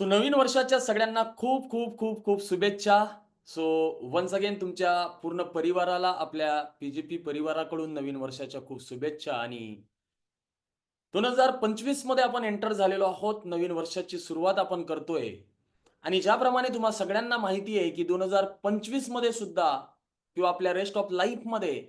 So नवीन वर्षाच्या सगळ्यांना खूप खूप खूप खूप शुभेच्छा. सो वन्स अगेन तुमच्या पूर्ण परिवाराला आपल्या पीजीपी परिवाराकडून नवीन वर्षाच्या खूप शुभेच्छा आणि 2025 मध्ये आपण एंटर झालेलो आहोत. नवीन वर्षाची सुरुवात आपण करतोय आणि ज्याप्रमाणे तुम्हा सगळ्यांना माहिती आहे, की 2025 मध्ये सुद्धा किंवा आपल्या रेस्ट ऑफ लाईफमध्ये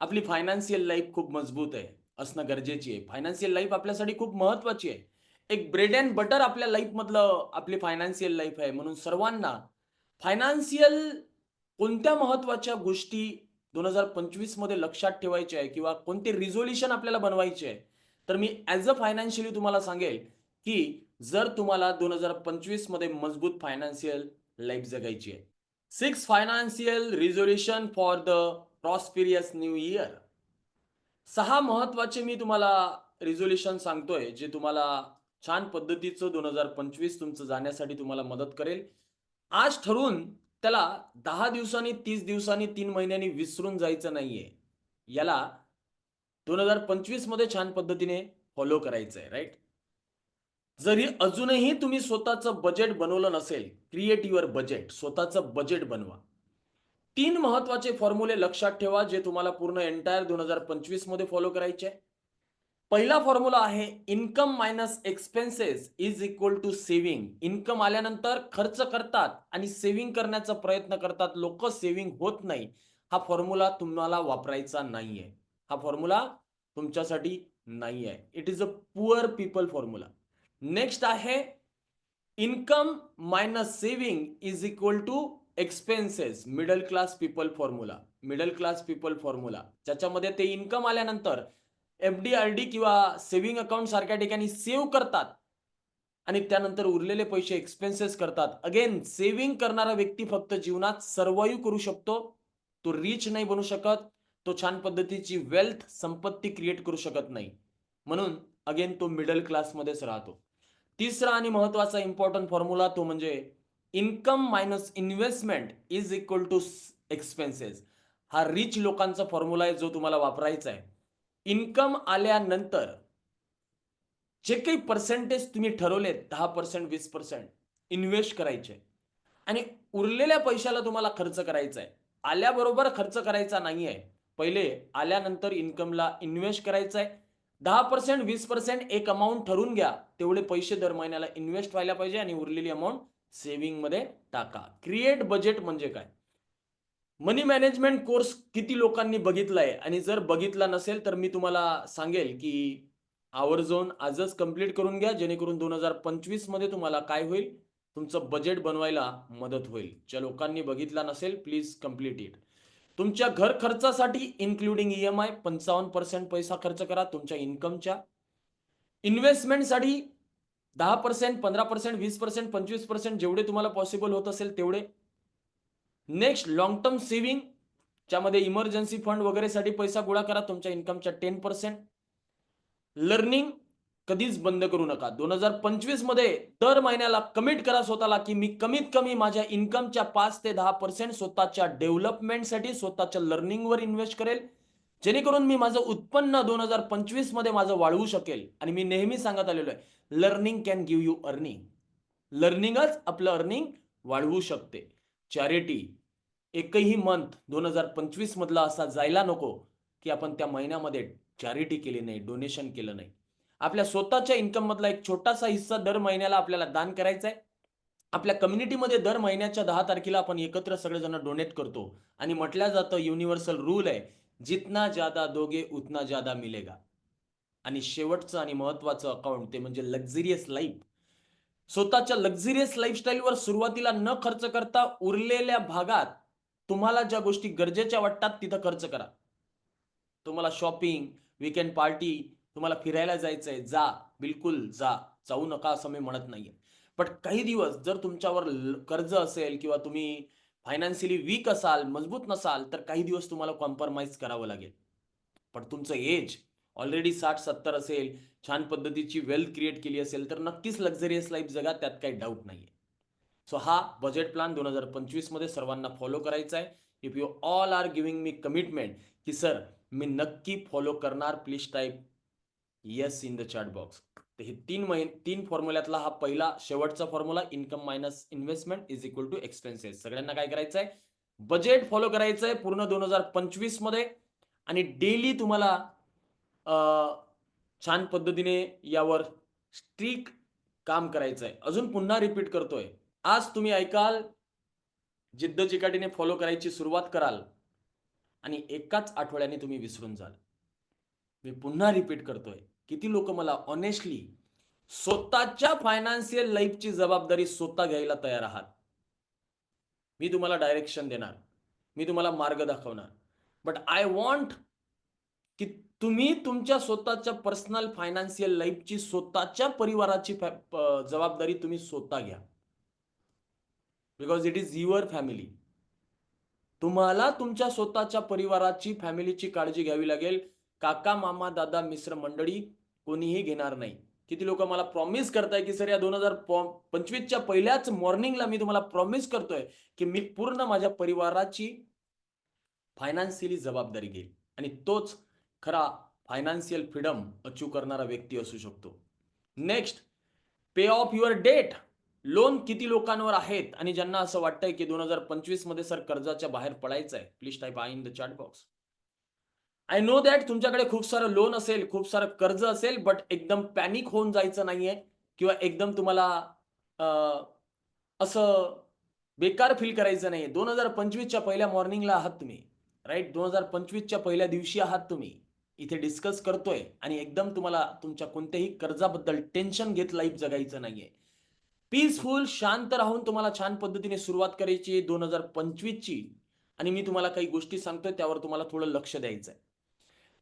आपली फायनान्शियल लाईफ खूप मजबूत आहे, असणं गरजेची आहे. फायनान्शियल लाईफ आपल्यासाठी खूप महत्वाची आहे. एक ब्रेड एंड बटर आपल्या लाईफमधलं आपली फायनान्शियल लाईफ आहे. म्हणून सर्वांना फायनान्शियल कोणत्या महत्त्वाच्या गोष्टी 2025 मध्ये लक्षात ठेवायच्या आहे किंवा कोणते रिझोल्यूशन आपल्याला बनवायचे आहे. तर मी ॲज अ फायनान्शियली तुम्हाला सांगेल, की जर तुम्हाला 2025 मध्ये मजबूत फायनान्शियल लाईफ जगायची आहे. Six financial resolution for the prosperous new year. सहा महत्त्वाचे मी तुम्हाला रिझोल्यूशन सांगतोय, जे तुम्हाला छान पद्धतीचं 2025 तुमचं जाण्यासाठी तुम्हाला मदत करेल. आज ठरवून त्याला दहा दिवसांनी, तीस दिवसांनी, तीन महिन्यांनी विसरून जायचं नाहीये. याला 2025 मध्ये छान पद्धतीने फॉलो करायचंय, राईट जरी अजूनही तुम्ही स्वतःचं बजेट बनवलं नसेल, क्रिएट युअर बजेट. स्वतःचं बजेट बनवा. तीन महत्त्वाचे फॉर्म्युले लक्षात ठेवा, जे तुम्हाला पूर्ण एंटायर 2025 मध्ये फॉलो करायचे आहे. पहिला फॉर्म्युला आहे income minus expenses is equal to saving. Income आल्यानंतर खर्च करतात आणि सेव्हिंग करण्याचा प्रयत्न करतात. लोक सेव्हिंग होत नाही. हा फॉर्म्युला तुम्हाला वापरायचा नाहीये. हा फॉर्म्युला तुमच्यासाठी नाही आहे. It is a poor people formula. Next आहे income minus saving is equal to expenses. Middle class people formula. Middle class people formula. ज्याच्यामध्ये ते इन्कम आल्यानंतर एफ-डी, आर-डी किंवा सेव्हिंग अकाउंट सारख्या ठिकाणी सेव्ह करतात आणि त्यानंतर उरलेले पैसे एक्सपेन्सेस करतात. अगेन सेव्हिंग करणारा व्यक्ती फक्त जीवनात सर्वाईव्ह करू शकतो. तो रिच नाही बनू शकत. तो छान पद्धतीची वेल्थ, संपत्ती क्रिएट करू शकत नाही. म्हणून अगेन तो मिडल क्लासमध्येच राहतो. तिसरा आणि महत्त्वाचा इम्पॉर्टंट फॉर्म्युला तो म्हणजे income minus investment is equal to expenses. हा रिच लोकांचा फॉर्म्युला आहे, जो तुम्हाला वापरायचा आहे. इन्कम आल्यानंतर जे काही पर्सेंटेज तुम्ही ठरवलेत 10%, 20% इन्व्हेस्ट करायचे आणि उरलेल्या पैशाला तुम्हाला खर्च करायचा आहे. आल्याबरोबर खर्च करायचा नाहीये. पहिले आल्यानंतर इन्कमला इन्व्हेस्ट करायचा आहे. 10%, 20% एक अमाऊंट ठरवून घ्या. तेवढे पैसे दर महिन्याला इन्व्हेस्ट व्हायला पाहिजे आणि उरलेली अमाऊंट सेव्हिंगमध्ये टाका. क्रिएट बजेट म्हणजे काय? मनी मॅनेजमेंट कोर्स किती लोकांनी बघितला आहे आणि जर बघितला नसेल, तर मी तुम्हाला सांगेल, की आवर्जून आजच कंप्लीट करून घ्या. जेणेकरून 2025 मध्ये तुम्हाला काय होईल? तुमचं बजेट बनवायला मदत होईल. ज्या लोकांनी बघितला नसेल, प्लीज कंप्लीट इट. तुमच्या घर खर्चासाठी इन्क्लुडिंग ई-एम-आय 55% पैसा खर्च करा तुमच्या इन्कमच्या. इन्व्हेस्टमेंटसाठी 10%, 15%, 20%, 25% जेवढे तुम्हाला पॉसिबल होत असेल तेवढे. नेक्स्ट लाँग टर्म सेव्हिंग ज्यामध्ये इमर्जन्सी फंड वगैरेसाठी पैसा गोळा करा तुमच्या इन्कमच्या 10%. लर्निंग कधीच बंद करू नका. 2025 मध्ये दर महिन्याला कमिट करा स्वतःला, की मी कमीत कमी माझ्या इन्कमच्या पाच ते 10% स्वतःच्या डेव्हलपमेंटसाठी, स्वतःच्या लर्निंगवर इन्व्हेस्ट करेल. जेणेकरून मी माझं उत्पन्न 2025 मध्ये माझं वाढवू शकेल आणि मी नेहमी सांगत आलेलो आहे, learning can give you earning. लर्निंगच आपलं अर्निंग वाढवू शकते. चॅरिटी एकही मंथ 2025 मधला असा जायला नको, की आपण त्या महिन्यामध्ये चॅरिटी केली नाही, डोनेशन केलं नाही. आपल्या स्वतःच्या इन्कम मधला एक छोटासा हिस्सा दर महिन्याला आपल्याला दान करायचा आहे. आपल्या कम्युनिटीमध्ये दर महिन्याच्या दहा तारखेला आपण एकत्र सगळेजण डोनेट करतो आणि म्हटलं जातं युनिव्हर्सल रूल आहे, जितना ज्यादा दोघे उतना ज्यादा मिलेगा. आणि शेवटचं आणि महत्वाचं अकाउंट ते म्हणजे लक्झरियस लाईफ. स्वतःच्या लक्झरियस लाईफस्टाईलवर सुरुवातीला न खर्च करता उरलेल्या भागात तुम्हाला ज्या गोष्टी गरजेच्या वाटतात तिथं खर्च करा. तुम्हाला शॉपिंग, वीकेंड पार्टी, तुम्हाला फिरायला जायचं आहे जा. बिलकुल जा. जाऊ नका असं मी म्हणत नाहीये. पण काही दिवस जर तुमच्यावर ल कर्ज असेल किंवा तुम्ही फायनान्शियली वीक असाल, मजबूत नसाल, तर काही दिवस तुम्हाला कॉम्प्रोमाईज करावं लागेल. पण तुमचं एज ऑलरेडी 60-70 असेल, छान पद्धतीची वेल्थ क्रिएट केली असेल, तर नक्कीच लक्झरियस लाईफ जगा त्यात काही डाऊट नाहीये. सो हा बजेट प्लॅन 2025 मध्ये सर्वांना फॉलो करायचा आहे. If you all are giving me commitment, की सर मी नक्की फॉलो करणार, please type yes in the chat box. तर हे तीन महि तीन फॉर्म्युल्यातला हा पहिला शेवटचा formula income minus investment is equal to expenses सगळ्यांना काय करायचं आहे? बजेट फॉलो करायचं आहे पूर्ण दोन हजार पंचवीसमध्ये आणि डेली तुम्हाला छान पद्धतीने यावर स्ट्रिक काम करायचं आहे. अजून पुन्हा रिपीट करतोय. आज तुम्ही ऐकाल जिद्द चिकाटीने फॉलो करायची सुरुवात कराल आणि एकाच आठवड्याने तुम्ही विसरून जाल. मी पुन्हा रिपीट करतोय किती लोक मला ऑनेस्टली स्वतःच्या फायनान्शियल लाईफची जबाबदारी स्वतः घ्यायला तयार आहात? मी तुम्हाला डायरेक्शन देणार मी तुम्हाला मार्ग दाखवणार बट आय वॉन्ट की तुम्ही तुमच्या स्वतःच्या पर्सनल फायनान्शियल लाईफची स्वतःच्या परिवाराची जबाबदारी तुम्ही स्वतः घ्या. Because it is your family तुम्हाला तुमच्या स्वतःच्या परिवाराची फॅमिलीची काळजी घ्यावी लागेल. काका मामा दादा मिश्र मंडळी कोणीही घेणार नाही. किती लोक मला प्रॉमिस करताय की सर या दोन हजार पंचवीसच्या पहिल्याच मॉर्निंगला मी तुम्हाला प्रॉमिस करतोय की मी पूर्ण माझ्या परिवाराची फायनान्शियली जबाबदारी घेईल. आणि तोच खरा फायनान्शियल फ्रीडम अचीव करणारा व्यक्ती असू शकतो. Next pay off your debt loan किती लोकांवर आहेत? आणि ज्यांना असं वाटतंय की दोन हजार पंचवीसमध्ये सर कर्जाच्या बाहेर पडायचं आहे please type I in the chat box I know that तुमच्याकडे खूप सारं लोन असेल खूप सारं कर्ज असेल बट एकदम पॅनिक होऊन जायचं नाहीये. किंवा एकदम तुम्हाला असं बेकार फील करायचं नाहीये. दोन हजार पंचवीसच्या पहिल्या मॉर्निंगला आहात तुम्ही राईट दोन हजार पंचवीसच्या पहिल्या दिवशी आहात तुम्ही. इथे डिस्कस करतोय आणि एकदम तुम्हाला तुमच्या कोणत्याही कर्जाबद्दल टेन्शन घेत लाईफ जगायचं नाहीये. पीसफुल शांत राहून तुम्हाला छान पद्धतीने सुरुवात करायची दोन हजार पंचवीसची. आणि मी तुम्हाला काही गोष्टी सांगतोय त्यावर तुम्हाला थोडं लक्ष द्यायचं आहे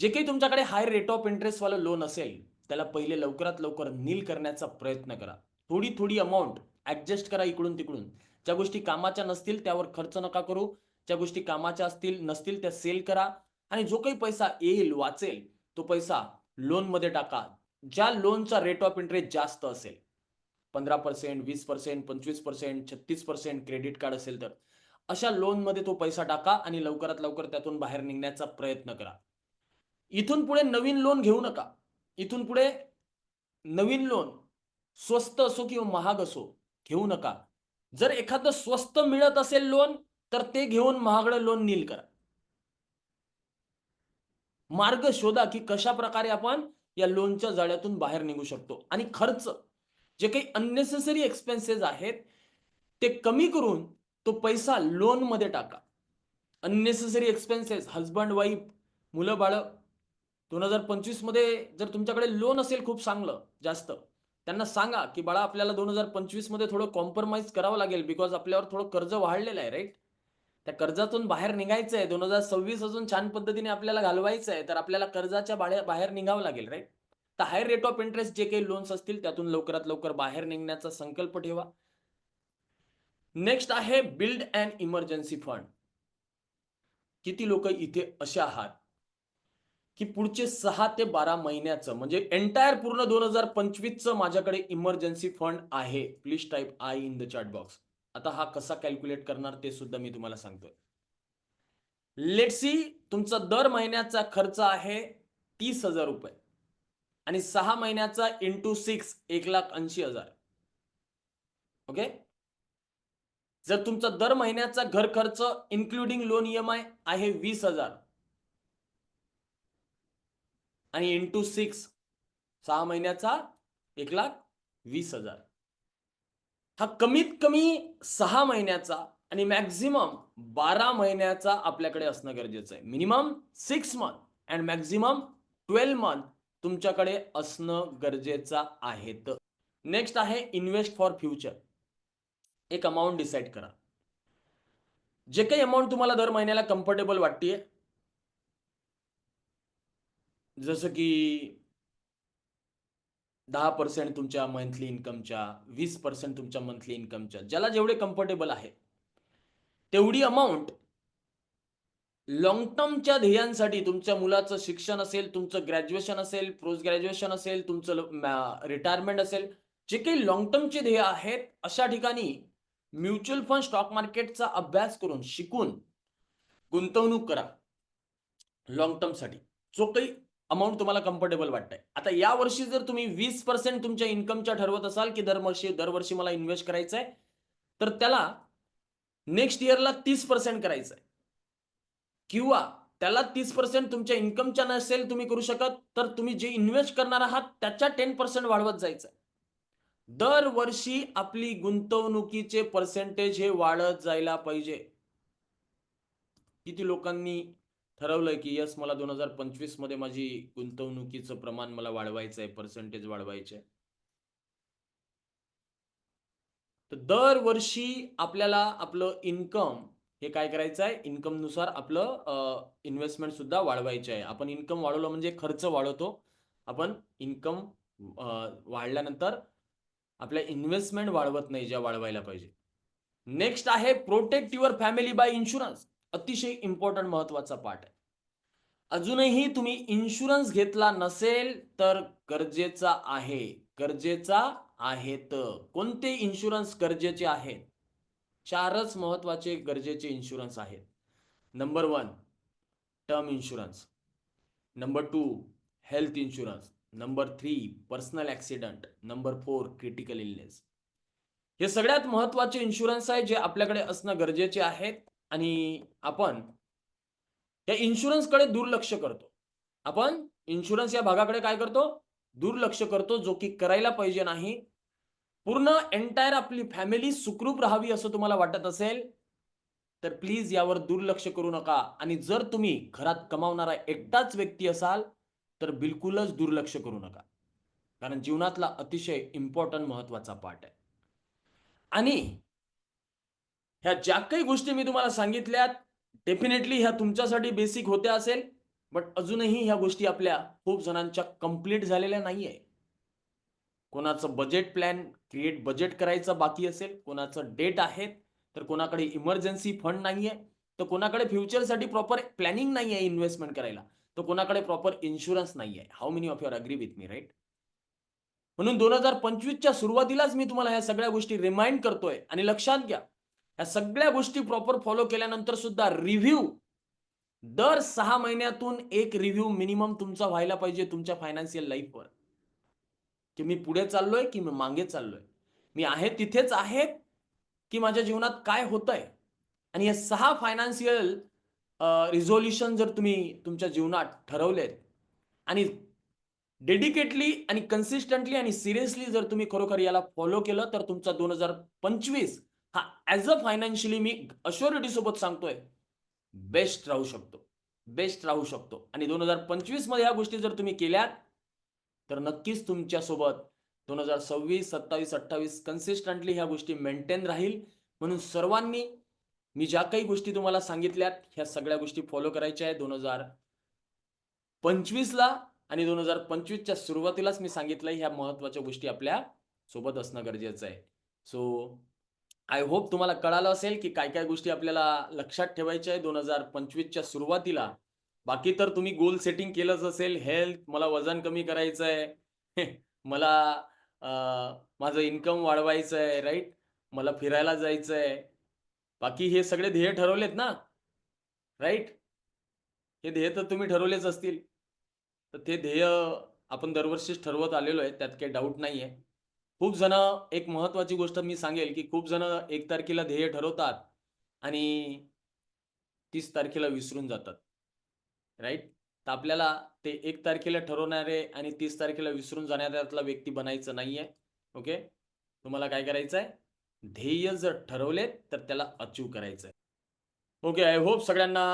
जे काही तुमच्याकडे हाय रेट ऑफ इंटरेस्टवालं लोन असेल त्याला पहिले लवकरात लवकर नील करण्याचा प्रयत्न करा. थोडी थोडी अमाऊंट ऍडजस्ट करा इकडून तिकडून. ज्या गोष्टी कामाच्या नसतील त्यावर खर्च नका करू. ज्या गोष्टी कामाच्या असतील नसतील त्या सेल करा. आणि जो काही पैसा येईल वाचेल तो पैसा लोनमध्ये टाका. ज्या लोनचा रेट ऑफ इंटरेस्ट जास्त असेल पंधरा पर्सेंट वीस पर्सेंट पंचवीस पर्सेंट छत्तीस पर्सेंट क्रेडिट कार्ड असेल तर. अशा लोनमध्ये तो पैसा टाका आणि लवकरात लवकर त्यातून बाहेर निघण्याचा प्रयत्न करा. इथून पुढे नवीन लोन घेऊ नका. इथून पुढे नवीन लोन स्वस्त असो किंवा महाग असो घेऊ नका. जर एखादं स्वस्त मिळत असेल लोन तर ते घेऊन महागडं लोन नील करा. मार्ग शोधा की कशा प्रकारे आपण या लोनच्या जाळ्यातून बाहेर निघू शकतो. आणि खर्च जे काही अननेसेसरी एक्सपेन्सेस आहेत ते कमी करून तो पैसा लोनमध्ये टाका. अननेसेसरी एक्सपेन्सेस हजबंड वाईफ मुलं बाळं दोन हजार पंचवीसमध्ये जर तुमच्याकडे लोन असेल खूप चांगलं जास्त त्यांना सांगा की बाळा आपल्याला दोन हजार पंचवीसमध्ये थोडं कॉम्प्रोमाइज करावं लागेल बिकॉज आपल्यावर थोडं कर्ज वाढलेलं आहे राईट त्या कर्जातून बाहेर निघायचं आहे दोन हजार सव्वीस अजून छान पद्धतीने आपल्याला घालवायचं आहे तर आपल्याला कर्जाच्या बाहेर बाहेर निघावं लागेल राईट तर हायर रेट ऑफ इंटरेस्ट जे काही लोन्स असतील त्यातून लवकरात लवकर बाहेर निघण्याचा संकल्प ठेवा. नेक्स्ट आहे बिल्ड अँड इमर्जन्सी फंड किती लोक इथे असे आहात? की पुढचे सहा ते बारा महिन्याचं म्हणजे एंटायर पूर्ण दोन हजार पंचवीसचं माझ्याकडे इमर्जन्सी फंड आहे. Please type I in the chat box आता हा कसा कॅल्क्युलेट करणार ते सुद्धा मी तुम्हाला सांगतोय. लेट सी तुमचा दर महिन्याचा खर्च आहे तीस हजार रुपये. आणि सहा महिन्याचा इंटू सिक्स एक लाख ऐंशी हजार. ओके जर तुमचा दर महिन्याचा घर खर्च इन्क्लुडिंग लोन ईएमआय आहे वीस हजार आणि इंटू सिक्स सहा महिन्याचा एक लाख वीस हजार. हा कमीत कमी सहा महिन्याचा आणि मॅक्झिमम बारा महिन्याचा आपल्याकडे असणं गरजेचं आहे. Minimum six month and maximum twelve month तुमच्याकडे असणं गरजेचं आहे. नेक्स्ट आहे इन्व्हेस्ट फॉर फ्युचर एक अमाऊंट डिसाईड करा. जे काही अमाऊंट तुम्हाला दर महिन्याला कम्फर्टेबल वाटतेय जसं की दहा पर्सेंट तुमच्या मंथली इन्कमच्या वीस पर्सेंट तुमच्या मंथली इन्कमच्या ज्याला जेवढे कम्फर्टेबल आहे तेवढी अमाऊंट लॉंग टर्मच्या ध्येयांसाठी तुमच्या मुलाचं शिक्षण असेल तुमचं ग्रॅज्युएशन असेल पोस्ट ग्रॅज्युएशन असेल तुमचं रिटायरमेंट असेल जे काही लॉंग टर्मचे ध्येय आहेत अशा ठिकाणी म्युच्युअल फंड स्टॉक मार्केटचा अभ्यास करून शिकून गुंतवणूक करा. लॉंग टर्मसाठी जो काही अमाऊंट तुम्हाला कम्फर्टेबल वाटतंय. आता या वर्षी जर तुम्ही वीस पर्सेंट तुमच्या इन्कमच्या ठरवत असाल की दरवर्षी दरवर्षी मला इन्व्हेस्ट करायचं आहे तर त्याला नेक्स्ट इयरला तीस पर्सेंट करायचं आहे किंवा त्याला तीस पर्सेंट तुमच्या इन्कमच्या नसेल तुम्ही करू शकत तर तुम्ही जे इन्व्हेस्ट करणार आहात त्याच्या टेन पर्सेंट वाढवत जायचं. दरवर्षी आपली गुंतवणुकीचे पर्सेंटेज हे वाढत जायला पाहिजे. किती लोकांनी ठरवलंय की यस मला दोन हजार पंचवीसमध्ये माझी गुंतवणुकीचं प्रमाण मला वाढवायचं आहे पर्सेंटेज वाढवायचे. तर दरवर्षी आपल्याला आपलं इन्कम हे काय करायचं आहे? इन्कमनुसार आपलं इन्व्हेस्टमेंट सुद्धा वाढवायचे आहे. आपण इन्कम वाढवलं म्हणजे खर्च वाढवतो. आपण इन्कम वाढल्यानंतर आपल्या इन्व्हेस्टमेंट वाढवत नाही ज्या वाढवायला पाहिजे. नेक्स्ट आहे protect your family by insurance अतिशय इम्पॉर्टंट महत्त्वाचा पार्ट आहे. अजूनही तुम्ही इन्शुरन्स घेतला नसेल तर गरजेचा आहे. गरजेचा आहेत. कोणते इन्शुरन्स गरजेचे आहेत? चारच महत्त्वाचे गरजेचे इन्शुरन्स आहेत. Number one term insurance number two health insurance number three personal accident number four critical illness हे सगळ्यात महत्त्वाचे इन्शुरन्स आहे जे आपल्याकडे असणं गरजेचे आहेत आणि आपण या इन्शुरन्सकडे दुर्लक्ष करतो. आपण इन्शुरन्स या भागाकडे काय करतो? दुर्लक्ष करतो जो की करायला पाहिजे नाही पूर्ण एंटायर आपली फॅमिली सुखरूप राहावी असं तुम्हाला वाटत असेल तर प्लीज यावर दुर्लक्ष करू नका. आणि जर तुम्ही घरात कमावणारा एकटाच व्यक्ती असाल तर बिलकुलच दुर्लक्ष करू नका. कारण जीवनातला अतिशय इम्पॉर्टंट महत्त्वाचा पार्ट आहे. आणि ह्या ज्या काही गोष्टी मी तुम्हाला सांगितल्यात डेफिनेटली ह्या तुमच्यासाठी बेसिक होत्या असेल बट अजूनही ह्या गोष्टी आपल्या खूप जणांच्या कंप्लीट झालेल्या नाहीये. कोणाचं बजेट प्लॅन क्रिएट बजेट करायचं बाकी असेल कोणाचं डेट आहे तर कोणाकडे इमर्जन्सी फंड नाहीये तर कोणाकडे फ्युचरसाठी प्रॉपर प्लॅनिंग नाही आहे इन्व्हेस्टमेंट करायला तर कोणाकडे प्रॉपर इन्शुरन्स नाही आहे how many of your agree with me right म्हणून दोन हजार पंचवीसच्या सुरुवातीलाच मी तुम्हाला ह्या सगळ्या गोष्टी रिमाइंड करतोय आणि लक्षात घ्या ह्या सगळ्या गोष्टी प्रॉपर फॉलो केल्यानंतर सुद्धा रिव्ह्यू दर सहा महिन्यातून एक रिव्ह्यू मिनिमम तुमचा व्हायला पाहिजे तुमच्या फायनान्शियल लाईफवर की मी पुढे चाललोय की मी मागे चाललोय? मी आहे तिथेच आहे की माझ्या जीवनात काय होतंय? आणि हे सहा फायनान्शियल रिझोल्युशन जर तुम्ही तुमच्या जीवनात ठरवलेत आणि डेडिकेटली आणि कन्सिस्टंटली आणि सिरियसली जर तुम्ही खरोखर याला फॉलो केलं तर तुमचा दोन हजार पंचवीस हा ऍज अ फायनान्शियली मी अश्युरिटी सोबत सांगतोय बेस्ट राहू शकतो. बेस्ट राहू शकतो. आणि दोन हजार पंचवीसमध्ये ह्या गोष्टी जर तुम्ही केल्यात तर नक्कीच तुमच्यासोबत दोन हजार सव्वीस सत्तावीस अठ्ठावीस कन्सिस्टंटली ह्या गोष्टी मेंटेन राहील. म्हणून सर्वांनी मी ज्या काही गोष्टी तुम्हाला सांगितल्यात ह्या सगळ्या गोष्टी फॉलो करायच्या आहेत. दोन हजार पंचवीसला आणि दोन हजार पंचवीसच्या सुरुवातीलाच मी सांगितलंय ह्या महत्त्वाच्या गोष्टी आपल्यासोबत असणं गरजेचं आहे. सो आय होप तुम्हाला कळालं असेल की काय काय गोष्टी आपल्याला लक्षात ठेवायच्या आहे दोन हजार पंचवीसच्या सुरुवातीला बाकी तर तुम्ही गोल सेटिंग केलंच असेल. हेल्थ मला वजन कमी करायचं आहे मला माझं इन्कम वाढवायचं आहे राईट मला फिरायला जायचं आहे बाकी हे सगळे ध्येय ठरवलेत ना? राईट हे ध्येय तर तुम्ही ठरवलेच असतील. तर ते ध्येय आपण दरवर्षीच ठरवत आलेलो आहे. त्यात काही डाऊट नाही आहे खूप जण एक महत्वाची गोष्ट मी सांगेल की खूप जण एक तारखेला ध्येय ठरवतात आणि तीस तारखेला विसरून जातात. राईट? तर आपल्याला ते एक तारखेला ठरवणारे आणि तीस तारखेला विसरून जाणाऱ्यातला व्यक्ती बनायचं नाहीये. ओके? तुम्हाला काय करायचं आहे ध्येय जर ठरवले तर त्याला अचीव करायचं आहे ओके आय होप सगळ्यांना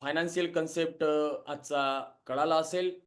फायनान्शियल कन्सेप्ट आजचा कळाला असेल.